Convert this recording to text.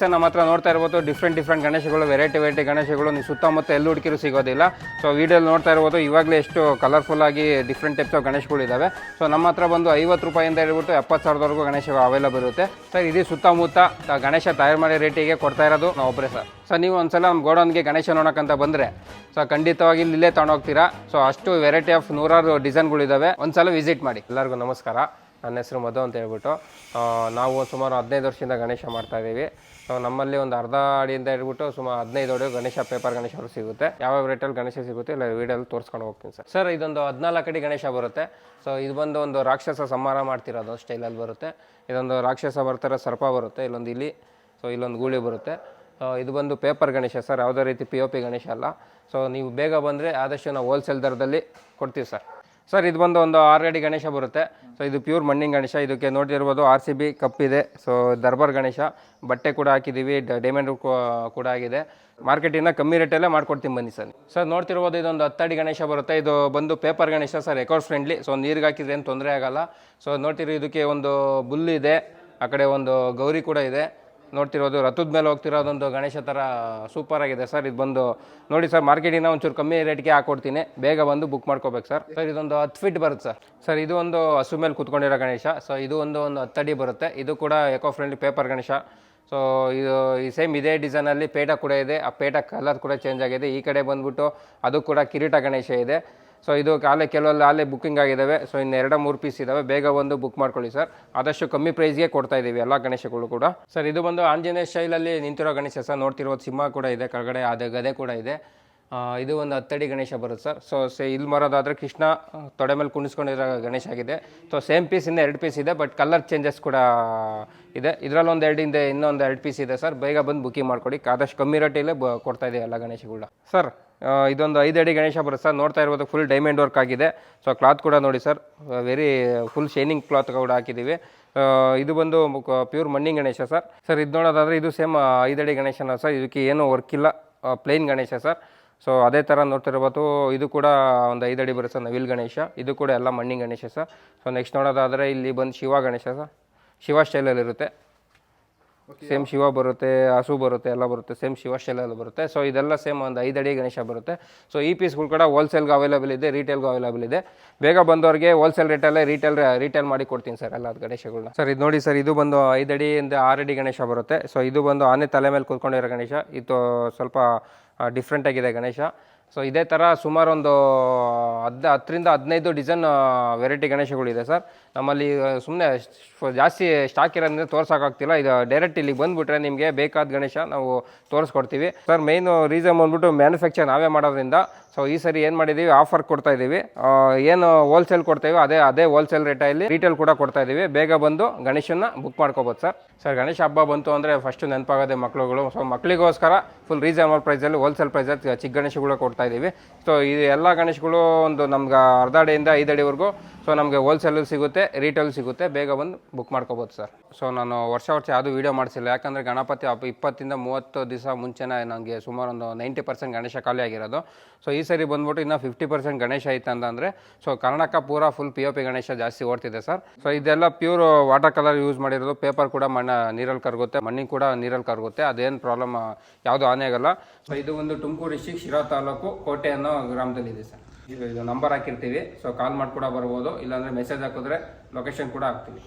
Sir ನಮ್ಮ ಹತ್ರ ನೋಡ್ತಾ ಇರ್ಬೋದು ಡಿಫ್ರೆಂಟ್ ಡಿಫ್ರೆಂಟ್ ಗಣೇಶಗಳು ವೆರೈಟಿ ವೆರೈಟಿ ಗಣೇಶಗಳು. ನೀವು ಸುತ್ತಮುತ್ತ ಎಲ್ಲಿ ಹುಡುಕಿರು ಸಿಗೋದಿಲ್ಲ. ಸೊ ವೀಡಿಯೋಲಿ ನೋಡ್ತಾ ಇರ್ಬೋದು, ಇವಾಗಲೇ ಎಷ್ಟು ಕಲರ್ಫುಲ್ ಆಗಿ ಡಿಫ್ರೆಂಟ್ ಟೈಪ್ಸ್ ಆಫ್ ಗಣೇಶಗಳು ಇದ್ದಾವೆ ಸೊ ನಮ್ಮ ಹತ್ರ ಬಂದು ಐವತ್ತು ರೂಪಾಯಿಂದ ಹೇಳ್ಬಿಟ್ಟು ಎಪ್ಪತ್ತು ಸಾವಿರದವರೆಗೂ ಗಣೇಶ ಅವೈಲೇಬಲ್ ಇರುತ್ತೆ. ಸರ್ ಇದು ಸುತ್ತಮುತ್ತ ಗಣೇಶ ತಯಾರು ಮಾಡಿ ರೇಟಿಗೆ ಕೊಡ್ತಾ ಇರೋದು ನಾವು ಒಬ್ಬರೇ ಸರ್ ಸರ್ ನೀವು ಒಂದ್ಸಲ ನಮ್ಮ ಗೋಡೌನ್ಗೆ ಗಣೇಶ ನೋಡೋಕ್ಕಂತ ಬಂದರೆ ಸೊ ಖಂಡಿತವಾಗಿ ಇಲ್ಲೇ ತಗೊಂಡೋಗ್ತೀರಾ ಸೊ ಅಷ್ಟು ವೆರೈಟಿ ಆಫ್ ನೂರಾರು ಡಿಸೈನ್ಗಳಿದ್ದಾವೆ ಒಂದ್ಸಲ ವಿಸಿಟ್ ಮಾಡಿ. ಎಲ್ಲರಿಗೂ ನಮಸ್ಕಾರ. ನನ್ನ ಹೆಸರು ಮಧು ಅಂತ ಹೇಳ್ಬಿಟ್ಟು ನಾವು ಸುಮಾರು ಹದಿನೈದು ವರ್ಷದಿಂದ ಗಣೇಶ ಮಾಡ್ತಾ ಸೊ ನಮ್ಮಲ್ಲಿ ಒಂದು ಅರ್ಧ ಅಡಿಯಿಂದ ಹೇಳ್ಬಿಟ್ಟು ಸುಮಾರು ಹದಿನೈದು ಅಡಿ ಗಣೇಶ ಪೇಪರ್ ಗಣೇಶ ಅವರು ಸಿಗುತ್ತೆ. ಯಾವ ರೇಟಲ್ಲಿ ಗಣೇಶ ಸಿಗುತ್ತೆ ಇಲ್ಲ ವೀಡಿಯೋಲ್ಲಿ ತೋರಿಸ್ಕೊಂಡು ಹೋಗ್ತೀನಿ ಸರ್. ಸರ್, ಇದೊಂದು ಹದಿನಾಲ್ಕು ಅಡಿ ಗಣೇಶ ಬರುತ್ತೆ. ಸೊ ಇದು ಬಂದು ಒಂದು ರಾಕ್ಷಸ ಸಂಹಾರ ಮಾಡ್ತಿರೋದು ಸ್ಟೈಲಲ್ಲಿ ಬರುತ್ತೆ. ಇದೊಂದು ರಾಕ್ಷಸ ಬರ್ತಾರೆ, ಸರ್ಪ ಬರುತ್ತೆ, ಇಲ್ಲೊಂದು ಇಲಿ ಸೊ ಇಲ್ಲೊಂದು ಗೂಳಿ ಬರುತ್ತೆ. ಇದು ಬಂದು ಪೇಪರ್ ಗಣೇಶ ಸರ್, ಯಾವುದೇ ರೀತಿ ಪಿ ಒ ಪಿ ಗಣೇಶ ಅಲ್ಲ. ಸೊ ನೀವು ಬೇಗ ಬಂದರೆ ಆದಷ್ಟು ನಾವು ಹೋಲ್ಸೇಲ್ ದರದಲ್ಲಿ ಕೊಡ್ತೀವಿ ಸರ್. ಸರ್, ಇದು ಬಂದು ಒಂದು ಆರು ಅಡಿ ಗಣೇಶ ಬರುತ್ತೆ. ಸೊ ಇದು ಪ್ಯೂರ್ ಮಣ್ಣಿನ ಗಣೇಶ. ಇದಕ್ಕೆ ನೋಡ್ತಿರ್ಬೋದು ಆರ್ ಸಿ ಬಿ ಕಪ್ ಇದೆ. ಸೊ ದರ್ಬಾರ್ ಗಣೇಶ. ಬಟ್ಟೆ ಕೂಡ ಹಾಕಿದ್ದೀವಿ ಡೈಮಂಡ್ ಕೂಡ ಆಗಿದೆ. ಮಾರ್ಕೆಟಿಂದ ಕಮ್ಮಿ ರೇಟಲ್ಲೇ ಮಾಡ್ಕೊಡ್ತೀನಿ ಬನ್ನಿ ಸರ್. ಸರ್ ನೋಡ್ತಿರ್ಬೋದು ಇದೊಂದು ಹತ್ತಡಿ ಗಣೇಶ ಬರುತ್ತೆ. ಇದು ಬಂದು paper Ganesha sir eco friendly so ನೀರಿಗೆ ಹಾಕಿದ್ರೆ ಏನು ತೊಂದರೆ ಆಗಲ್ಲ. ಸೊ ನೋಡ್ತಿರೋ, ಇದಕ್ಕೆ ಒಂದು ಬುಲ್ ಇದೆ. ಆ ಕಡೆ ಒಂದು ಗೌರಿ ಕೂಡ ಇದೆ. ನೋಡ್ತಿರೋದು, ರಥದ ಮೇಲೆ ಹೋಗ್ತಿರೋದೊಂದು ಗಣೇಶ ಥರ ಸೂಪರ್ ಆಗಿದೆ ಸರ್. ಇದು ಬಂದು ನೋಡಿ ಸರ್, ಮಾರ್ಕೆಟಿಂದ ಒಂಚೂರು ಕಮ್ಮಿ ರೇಟ್ಗೆ ಹಾಕೊಡ್ತೀನಿ. ಬೇಗ ಬಂದು ಬುಕ್ ಮಾಡ್ಕೋಬೇಕು ಸರ್. ಸರ್, ಇದೊಂದು ಹತ್ತು ಫೀಟ್ ಬರುತ್ತೆ ಸರ್. ಸರ್, ಇದು ಒಂದು ಹಸು ಮೇಲೆ ಕೂತ್ಕೊಂಡಿರೋ ಗಣೇಶ. ಸೊ ಇದು ಒಂದು ಒಂದು ಹತ್ತಡಿ ಬರುತ್ತೆ. ಇದು ಕೂಡ eco friendly paper Ganesha. So ಇದು ಈ ಸೇಮ್ ಇದೇ ಡಿಸೈನಲ್ಲಿ ಪೇಟ ಕೂಡ ಇದೆ. ಆ ಪೇಟ ಕಲರ್ ಕೂಡ ಚೇಂಜ್ ಆಗಿದೆ. ಈ ಕಡೆ ಬಂದ್ಬಿಟ್ಟು ಅದು ಕೂಡ ಕಿರೀಟ ಗಣೇಶ ಇದೆ. ಸೊ ಇದು ಕಾಲೇ ಕೆಲವಲ್ಲಿ ಅಲ್ಲೇ ಬುಕ್ಕಿಂಗ್ ಆಗಿದ್ದಾವೆ ಸೊ ಇನ್ನು ಎರಡು ಮೂರು ಪೀಸ್ ಇದ್ದಾವೆ ಬೇಗ ಒಂದು ಬುಕ್ ಮಾಡ್ಕೊಳ್ಳಿ ಸರ್ ಆದಷ್ಟು ಕಮ್ಮಿ ಪ್ರೈಸ್ಗೆ ಕೊಡ್ತಾ ಇದ್ದೀವಿ ಎಲ್ಲ ಗಣೇಶಗಳು ಕೂಡ. ಸರ್ ಇದು ಬಂದು ಆಂಜನೇಯ ಶೈಲಲ್ಲಿ ನಿಂತಿರೋ ಗಣೇಶ ಸರ್ ನೋಡ್ತಿರೋದು ಸಿಂಹ ಕೂಡ ಇದೆ, ಕೆಳಗಡೆ ಅದೇ ಗದೆ ಕೂಡ ಇದೆ. ಇದು ಒಂದು ಹತ್ತಡಿ ಗಣೇಶ ಬರುತ್ತೆ ಸರ್ ಸೊ ಸೇ, ಇಲ್ಲಿ ಮರೋದಾದರೆ ಕೃಷ್ಣ ತೊಡೆ ಮೇಲೆ ಕುಣಿಸ್ಕೊಂಡಿರೋ ಗಣೇಶ ಆಗಿದೆ. ಸೊ ಸೇಮ್ ಪೀಸ್ ಇಂದ ಎರಡು ಪೀಸ್ ಇದೆ ಬಟ್ ಕಲರ್ ಚೇಂಜಸ್ ಕೂಡ ಇದೆ. ಇದರಲ್ಲಿ ಒಂದು ಎರಡು ಹಿಂದೆ ಇನ್ನೊಂದು ಎರಡು ಪೀಸ್ ಇದೆ ಸರ್ ಬೇಗ ಬಂದು ಬುಕ್ಕಿಂಗ್ ಮಾಡ್ಕೊಡಿ. ಆದಷ್ಟು ಕಮ್ಮಿ ರೇಟಲ್ಲೇ ಕೊಡ್ತಾ ಇದೆ ಎಲ್ಲ ಗಣೇಶಗಳನ್ನ ಸರ್ ಇದೊಂದು ಐದು ಅಡಿ ಗಣೇಶ ಬರುತ್ತೆ. ಸರ್, ನೋಡ್ತಾ ಇರ್ಬೋದು ಫುಲ್ ಡೈಮಂಡ್ ವರ್ಕ್ ಆಗಿದೆ. ಸೊ ಕ್ಲಾತ್ ಕೂಡ ನೋಡಿ sir very full shining cloth ಕೂಡ ಹಾಕಿದ್ದೀವಿ. ಇದು ಬಂದು ಪ್ಯೂರ್ ಮಣ್ಣಿನ ಗಣೇಶ ಸರ್. ಸರ್, ಇದು ನೋಡೋದಾದರೆ ಇದು ಸೇಮ್ ಅಡಿ ಗಣೇಶನ ಸರ್. ಇದಕ್ಕೆ ಏನು ವರ್ಕ್ ಇಲ್ಲ ಪ್ಲೇನ್ ಗಣೇಶ ಸರ್. ಸೊ ಅದೇ ಥರ ನೋಡ್ತಿರ್ಬೋದು, ಇದು ಕೂಡ ಒಂದು ಐದಡಿ ಬರುತ್ತೆ ಸರ್, ನವಿಲ್ ಗಣೇಶ. ಇದು ಕೂಡ ಎಲ್ಲ ಮಣ್ಣಿನ ಗಣೇಶ ಸರ್. ಸೊ ನೆಕ್ಸ್ಟ್ ನೋಡೋದಾದರೆ ಇಲ್ಲಿ ಬಂದು ಶಿವ ಗಣೇಶ ಸರ್. ಶಿವ ಸ್ಟೈಲಲ್ಲಿ ಇರುತ್ತೆ ಸೇಮ್ ಶಿವ ಬರುತ್ತೆ ಹಸು ಬರುತ್ತೆ ಎಲ್ಲ ಬರುತ್ತೆ ಸೇಮ್ ಶಿವ ಸ್ಟೈಲಲ್ಲಿ ಬರುತ್ತೆ. ಸೊ ಇದೆಲ್ಲ ಸೇಮ್ ಒಂದು ಐದಡಿ ಗಣೇಶ ಬರುತ್ತೆ. ಸೊ ಈ ಪೀಸ್ಗಳು ಕೂಡ ಹೋಲ್ಸೇಲ್ಗೆ ಅವೈಲೇಬಲ್ ಇದೆ ರೀಟೇಲ್ಗೂ ಅವೈಲೇಬಲ್ ಇದೆ. ಬೇಗ ಬಂದವರಿಗೆ ಹೋಲ್ಸೇಲ್ ರೇಟಲ್ಲೇ ರೀಟೇಲ್ ರೀಟೇಲ್ ಮಾಡಿ ಕೊಡ್ತೀನಿ ಸರ್ ಎಲ್ಲ ಗಣೇಶಗಳನ್ನ ಸರ್ ಇದು ನೋಡಿ ಸರ್ ಇದು ಬಂದು ಐದಡಿಯಿಂದ ಆರಡಿ ಗಣೇಶ ಬರುತ್ತೆ. ಸೊ ಇದು ಬಂದು ಆನೆ ತಲೆ ಮೇಲೆ ಕೂತ್ಕೊಂಡಿರೋ ಗಣೇಶ. ಇದು ಸ್ವಲ್ಪ ಡಿಫ್ರೆಂಟಾಗಿದೆ ಗಣೇಶ. ಸೊ ಇದೇ ಥರ ಸುಮಾರು ಒಂದು ಹದ್, ಹತ್ತರಿಂದ ಹದಿನೈದು ಡಿಸೈನ್ ವೆರೈಟಿ ಗಣೇಶಗಳಿದೆ ಸರ್. ನಮ್ಮಲ್ಲಿ ಸುಮ್ಮನೆ ಜಾಸ್ತಿ ಸ್ಟಾಕ್ ಇರೋದ್ರಿಂದ ತೋರ್ಸೋಕ್ಕಾಗ್ತಿಲ್ಲ ಇದು ಡೈರೆಕ್ಟ್ ಇಲ್ಲಿಗೆ ಬಂದುಬಿಟ್ರೆ ನಿಮಗೆ ಬೇಕಾದ ಗಣೇಶ ನಾವು ತೋರಿಸ್ಕೊಡ್ತೀವಿ. ಸರ್ ಮೇಯ್ನು ರೀಸನ್ ಬಂದ್ಬಿಟ್ಟು ಮ್ಯಾನುಫ್ಯಾಕ್ಚರ್ ನಾವೇ ಮಾಡೋದ್ರಿಂದ ಸೊ ಈ ಸರಿ ಏನು ಮಾಡಿದ್ದೀವಿ ಆಫರ್ ಕೊಡ್ತಾ ಇದ್ದೀವಿ ಏನು ಹೋಲ್ಸೇಲ್ ಕೊಡ್ತೇವೆ ಅದೇ ಅದೇ ಹೋಲ್ಸೇಲ್ ರೇಟಲ್ಲಿ ರೀಟೇಲ್ ಕೂಡ ಕೊಡ್ತಾ ಇದ್ದೀವಿ ಬೇಗ ಬಂದು ಗಣೇಶನ ಬುಕ್ ಮಾಡ್ಕೋಬೋದು ಸರ್. ಸರ್, ಗಣೇಶ ಹಬ್ಬ ಬಂತು ಅಂದರೆ ಫಸ್ಟು ನೆನಪಾಗೋದೆ ಮಕ್ಳುಗಳು. ಸೊ ಮಕ್ಕಳಿಗೋಸ್ಕರ ಫುಲ್ ರೀಸನಬಲ್ ಪ್ರೈಸಲ್ಲಿ ಹೋಲ್ಸೇಲ್ ಪ್ರೈಸಲ್ಲಿ ಚಿಕ್ಕ ಗಣೇಶಗಳು ಕೊಡ್ತಾ ಇದ್ದೀವಿ. ಸೊ ಇದು ಎಲ್ಲ ಗಣೇಶಗಳು ಒಂದು ನಮ್ಗೆ ಅರ್ಧ ಅಡಿಯಿಂದ ಐದು ಅಡಿವರೆಗೂ ಸೊ ನಮಗೆ ಹೋಲ್ಸೇಲಲ್ಲಿ ಸಿಗುತ್ತೆ ರೀಟೇಲ್ ಸಿಗುತ್ತೆ. ಬೇಗ ಬಂದು ಬುಕ್ ಮಾಡ್ಕೋಬೋದು ಸರ್ ಸೊ ನಾನು ವರ್ಷ ವರ್ಷ ಯಾವುದು ವೀಡಿಯೋ ಮಾಡಿಸಿಲ್ಲ. ಯಾಕಂದರೆ ಗಣಪತಿ ಹಬ್ಬ ಇಪ್ಪತ್ತಿಂದ ಮೂವತ್ತು ದಿವಸ ಮುಂಚೆನೇ ನನಗೆ ಸುಮಾರು ಒಂದು ನೈಂಟಿ ಪರ್ಸೆಂಟ್ ಗಣೇಶ ಖಾಲಿ ಆಗಿರೋದು. ಸೊ ಈ ಸರಿ ಬಂದ್ಬಿಟ್ಟು ಇನ್ನೂ ಫಿಫ್ಟಿ ಪರ್ಸೆಂಟ್ ಗಣೇಶ ಐತೆ ಅಂತಂದರೆ ಸೊ ಕರ್ನಾಟಕ ಪೂರ full P O P Ganesha ಜಾಸ್ತಿ ಓಡ್ತಿದೆ ಸರ್ ಸೊ ಇದೆಲ್ಲ ಪ್ಯೂರ್ ವಾಟರ್ ಕಲರ್ ಯೂಸ್ ಮಾಡಿರೋದು. ಪೇಪರ್ ಕೂಡ ಮಣ್ಣ, ನೀರಲ್ಲಿ ಕರಗುತ್ತೆ. ಮಣ್ಣಿಗೆ ಕೂಡ ನೀರಲ್ಲಿ ಕರಗುತ್ತೆ. ಅದೇನು ಪ್ರಾಬ್ಲಮ್ ಯಾವುದು ಆನೆ ಆಗಲ್ಲ. ಸೊ ಇದು ಒಂದು ತುಮಕೂರು ಡಿಸ್ಟಿಕ್ ಶಿರಾ ತಾಲೂಕು ಕೋಟೆ ಅನ್ನೋ ಗ್ರಾಮದಲ್ಲಿದೆ ಸರ್ ಇದು ನಂಬರ್ ಹಾಕಿರ್ತೀವಿ. ಸೊ ಕಾಲ್ ಮಾಡಿ ಕೂಡ ಬರ್ಬೋದು. ಇಲ್ಲಾಂದರೆ ಮೆಸೇಜ್ ಹಾಕಿದ್ರೆ ಲೊಕೇಶನ್ ಕೂಡ ಹಾಕ್ತೀವಿ.